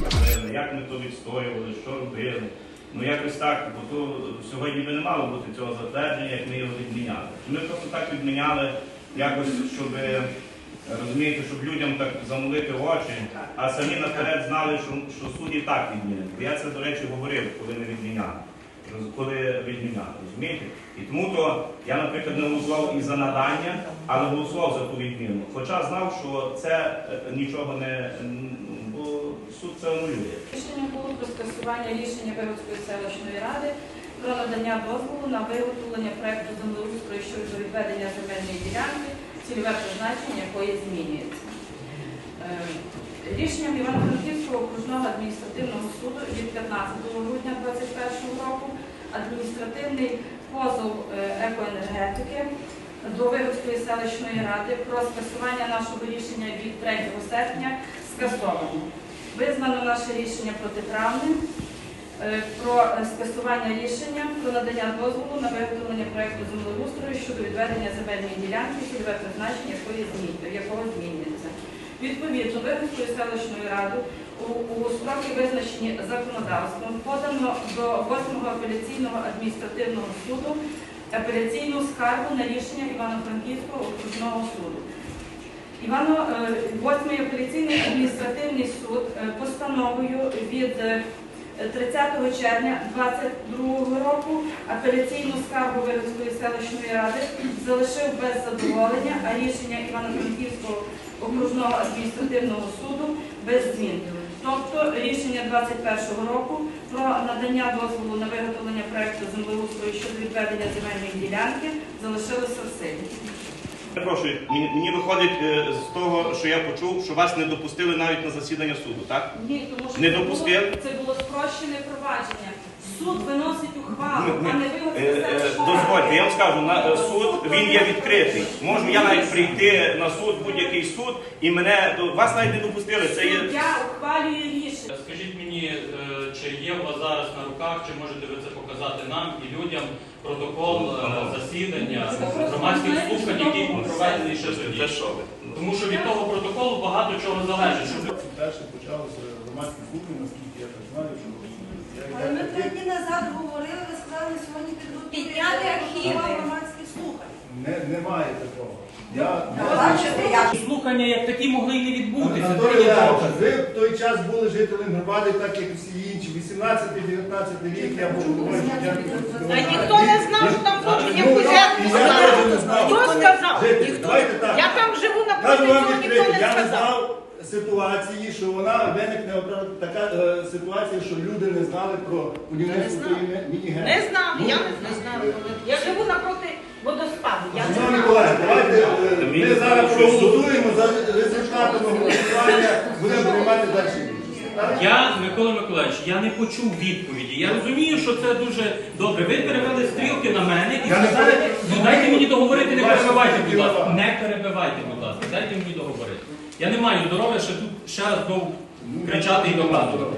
Говорили, Як ми то відстоювали, що робили. Ну якось так, бо то сьогодні би не мало бути цього затвердження, як ми його відміняли. Ми просто так відміняли, якось, щоб розумієте, щоб людям так замолити очі, а самі наперед знали, що, що суд і так відмінить. Бо Я це, до речі, говорив, коли ми відміняли. Роз- Коли відміняли, розумієте? І тому то я, наприклад, не голосував і за надання, але голосував за ту відміну. Хоча знав, що це е, нічого не бо суд це анулює. Рішення було про скасування рішення Вигодської селищної ради про надання дозволу на виготовлення проекту землеустрою щодо відведення земельної ділянки, цільове призначення якої змінюється. Рішенням Івано-Франківського окружного адміністративного суду від 15 грудня 2021 року адміністративний позов е, екоенергетики до Вигодської селищної ради про скасування нашого рішення від 3 серпня скасовано. Визнано наше рішення протиправним е, про скасування рішення про надання дозволу на виготовлення проекту землеустрою щодо відведення земельної ділянки, цільове призначення змінює- якого змінюється. Відповідно, Вигодською селищною радою у, строки визначені законодавством подано до 8-го апеляційного адміністративного суду апеляційну скаргу на рішення Івано-Франківського окружного суду. Івано-8-й апеляційний адміністративний суд е, постановою від е, 30 червня 2022 року апеляційну скаргу Вирівської селищної ради залишив без задоволення, а рішення Івано-Франківського окружного адміністративного суду без змін. Тобто рішення 21 року про надання дозволу на виготовлення проекту землеустрою щодо відведення земельної ділянки залишилося в силі. Перепрошую, мені, мені виходить е, з того, що я почув, що вас не допустили навіть на засідання суду, так? Ні, тому що Не це допустив? було, це було спрощене провадження. Суд виносить ухвалу, ми- а не Е, вигодиться е, селищна Дозвольте, я вам скажу, на е, суд він є відкритий. Можу я навіть прийти на суд, будь-який суд, і мене до вас навіть не допустили. Це є Суддя ухвалює рішення. Скажіть мені, е, чи є у вас зараз на руках, чи можете ви це показати нам і людям протокол е, засідання громадських слухань, який був проведений ще тоді? Тому що від того протоколу багато чого залежить. Щоб Це перше почалося громадські слухання, наскільки я так знаю, що я Але ми я- три дні назад говорили, ви сказали, сьогодні Підняти архіви. громадських слухань. не, немає такого. Я, слухання як такі могли і не відбутися. Анатолій Це є Леонідович, доказ. ви в той час були жителем громади, так як і всі інші. 18-19 рік я був головою Та ніхто не знав, що там Ну, Кузятник і я теж не знав. Хто сказав? Житель, Ніхто. давайте так. Я там живу на Кажу вам ніхто відкрито, не я не сказав. знав ситуації, що вона виникне така е, ситуація, що люди не знали про будівництво міні-ген. Не знав, Ну, я не знав. Я живу напроти водоспаду. Я не Шановні колеги, давайте е, ми зараз проголосуємо за результатами голосування, будемо приймати далі? Я, Микола Миколаївич, я не почув відповіді. Я розумію, що це дуже добре. Ви перевели стрілки на мене і Я не сказали, пере- ну дайте мені договорити, не перебивайте, будь ласка. Не перебивайте, будь ласка, дайте мені договорити. Я не маю здоров'я ще тут ще раз знову кричати і доказувати.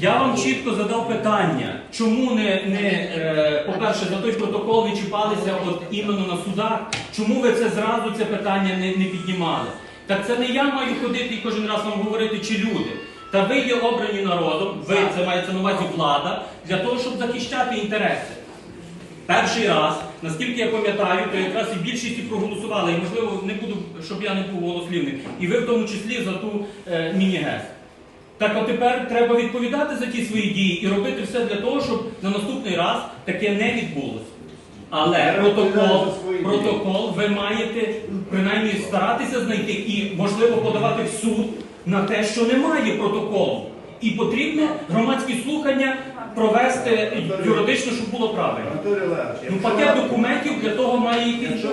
Я вам чітко задав питання, чому не, не е, по-перше, за той протокол не чіпалися от іменно на судах, чому ви це зразу це питання не, не піднімали? Так це не я маю ходити і кожен раз вам говорити, чи люди. Та ви є обрані народом, ви це мається на увазі влада, для того, щоб захищати інтереси. Перший раз, наскільки я пам'ятаю, то якраз і більшість і проголосували, і можливо не буду, щоб я не був голослівним, і ви в тому числі за ту е, міні-гес. Так от тепер треба відповідати за ті свої дії і робити все для того, щоб на наступний раз таке не відбулося. Але протокол, протокол ви маєте принаймні старатися знайти і, можливо, подавати в суд на те, що немає протоколу. І потрібно громадські слухання провести юридично, щоб було правильно. Ну, пакет документів для того має йти.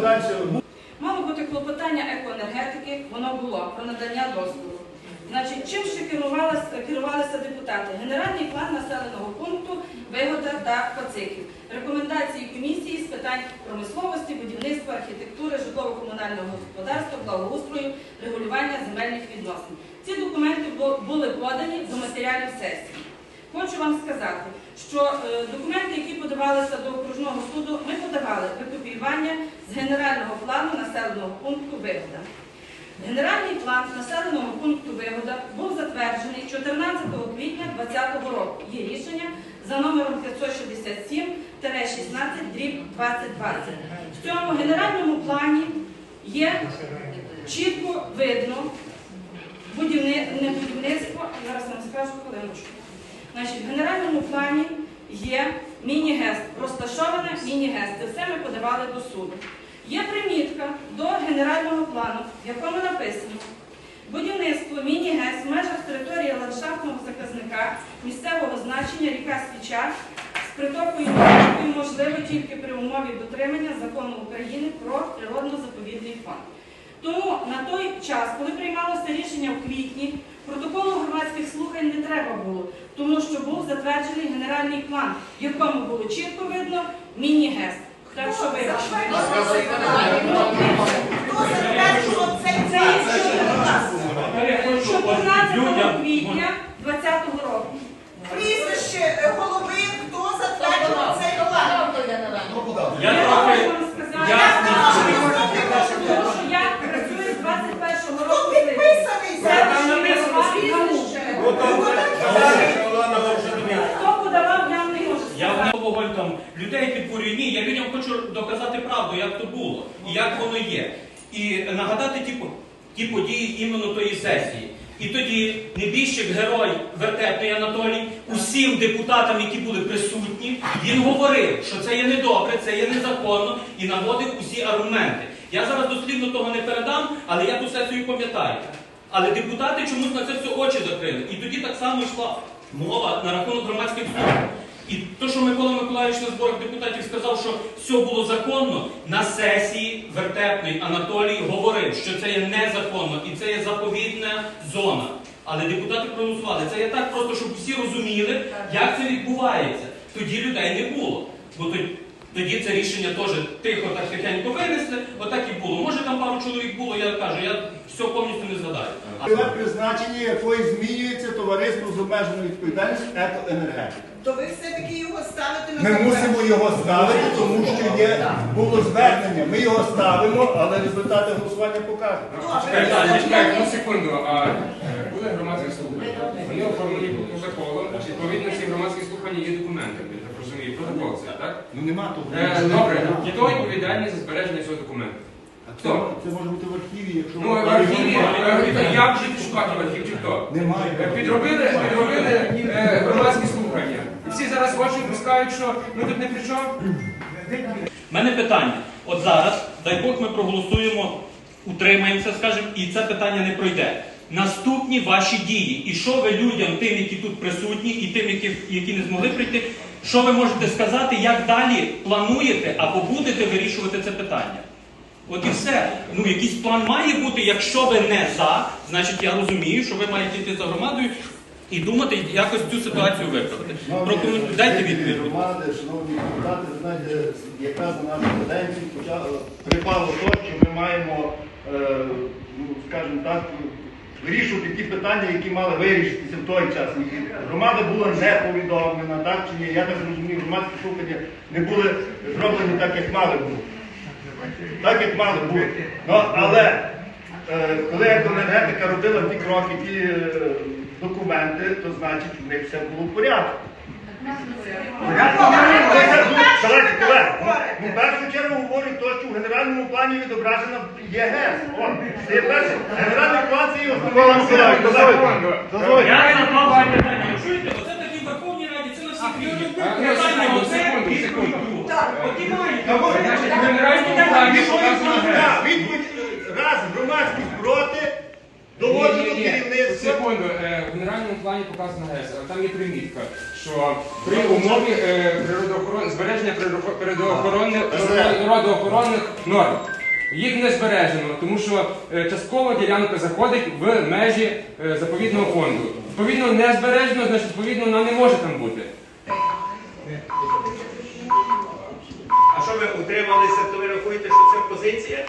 Мало бути клопотання екоенергетики, воно було про надання дозволу. Значить, чим ще керувалися депутати? Генеральний план населеного пункту, вигода та пациків. Рекомендації комісії з питань промисловості, будівництва, архітектури, житлово-комунального господарства, благоустрою, регулювання земельних відносин. Ці документи були подані до матеріалів сесії. Хочу вам сказати, що е, документи, які подавалися до окружного суду, ми подавали викопіювання з генерального плану населеного пункту Вигода. Генеральний план населеного пункту Вигода був затверджений 14 квітня 2020 року. Є рішення за номером 567-16 дріб 2020. В цьому генеральному плані є чітко видно будівни... не будівництво, зараз вам скажу хвилиночку. Значить, в генеральному плані є міні-гест, розташоване міні-гест. Це все ми подавали до суду. Є примітка до генерального плану, в якому написано будівництво міні-гес в межах території ландшафтного заказника місцевого значення ріка Спічак з притокою Нікопою можливо тільки при умові дотримання закону України про природно-заповідний фонд. Тому на той час, коли приймалося рішення в квітні, протоколу громадських слухань не треба було, тому що був затверджений генеральний план, в якому було чітко видно міні-гест. Так що вибачте. Хто затверджував цей Це план? є Скажіть, будь ласка. Тепер я хочу от 14 людям. квітня 2020 року. Прізвище е, голови, хто затверджував цей план? Я Я трохи можу вам сказати, ясний. тому що я працюю з 21 Хто року. підписаний Це зараз? написано прізвище. Хто подавав, я не можу Я сказати. в Вогонь там людей підбурюю. Ні, я людям хочу доказати правду, як то було і як воно є. І нагадати ті, ті події іменно тої сесії. І тоді небіжчик герой вертепний Анатолій усім депутатам, які були присутні, він говорив, що це є недобре, це є незаконно і наводив усі аргументи. Я зараз дослівно того не передам, але я ту сесію пам'ятаю. Але депутати чомусь на це все очі закрили. І тоді так само йшла мова на рахунок громадських слухань. І то, що Микола Миколаївич на зборах депутатів сказав, що все було законно, на сесії вертепний Анатолій говорив, що це є незаконно і це є заповідна зона. Але депутати проголосували. Це є так просто, щоб всі розуміли, як це відбувається. Тоді людей не було. Бо тоді, це рішення теж тихо, так тихенько винесли, отак і було. Може там пару чоловік було, я кажу, я все повністю не згадаю. Це призначення якої змінюється товариство з обмеженою відповідальністю екоенергетика. То ви все-таки його ставите на Ми мусимо його ставити, тому що є було звернення. Ми його ставимо, але результати голосування покажуть. Добре, Чекайте, чекайте, секунду. А е, були громадські слухання. Вони оформлені по протоколу. Відповідно, ці громадські слухання є документами. Я так розумію, протокол це, так? Ну нема того. Е, Добре, хто відповідальний за збереження цього документу? А це, це може бути в архіві, якщо Ну, в архіві, е, як же шукати в архів чи хто? немає. Е, Підробили, підробили е, громадські слухання. І всі зараз пускають, що ми тут не при чому. У мене питання. От зараз, дай Бог, ми проголосуємо, утримаємося, скажімо, і це питання не пройде. Наступні ваші дії. І що ви людям, тим, які тут присутні, і тим, які, які не змогли прийти, що ви можете сказати, як далі плануєте або будете вирішувати це питання? От і все. Ну, якийсь план має бути. Якщо ви не за, значить я розумію, що ви маєте йти за громадою і думати, якось цю ситуацію виправити. Прокоментуйте, дайте відповідь. Громади, шановні депутати, знаєте, якраз на нашу каденцію почало припало то, що ми маємо, е, ну, скажімо так, вирішувати ті питання, які мали вирішитися в той час. І Громада була не повідомлена, так чи ні? Я так розумію, громадські слухання не були зроблені так, як мали бути. Так, як мали бути. Ну, але е, коли екоенергетика робила ті кроки, ті е, документи, то значить в них все було в порядку. Ну, в першу чергу говорить те, що в генеральному плані відображено є ГЕС. Це є перше. Генеральний план це є основа Дозвольте. Я вам питання. Чуєте, оце такі в Верховній Раді, це на всіх рівнях. А, Питання оце і секунду. Так. От і маєте. Значить, в генеральному плані показано ГЕС. Так, Відповідь раз громадськість проти, доводжу до Ні-ні-ні, керівництва. Секунду, е, в генеральному плані показана ГЕС, але там є примітка, що при умові е, природоохорон- збереження природо- природоохоронних природоохоронних норм. Їх не збережено, тому що е, частково ділянка заходить в межі е, заповідного фонду. Відповідно, не збережено, значить, відповідно, вона не може там бути. А що ви утрималися, то ви рахуєте, що це позиція?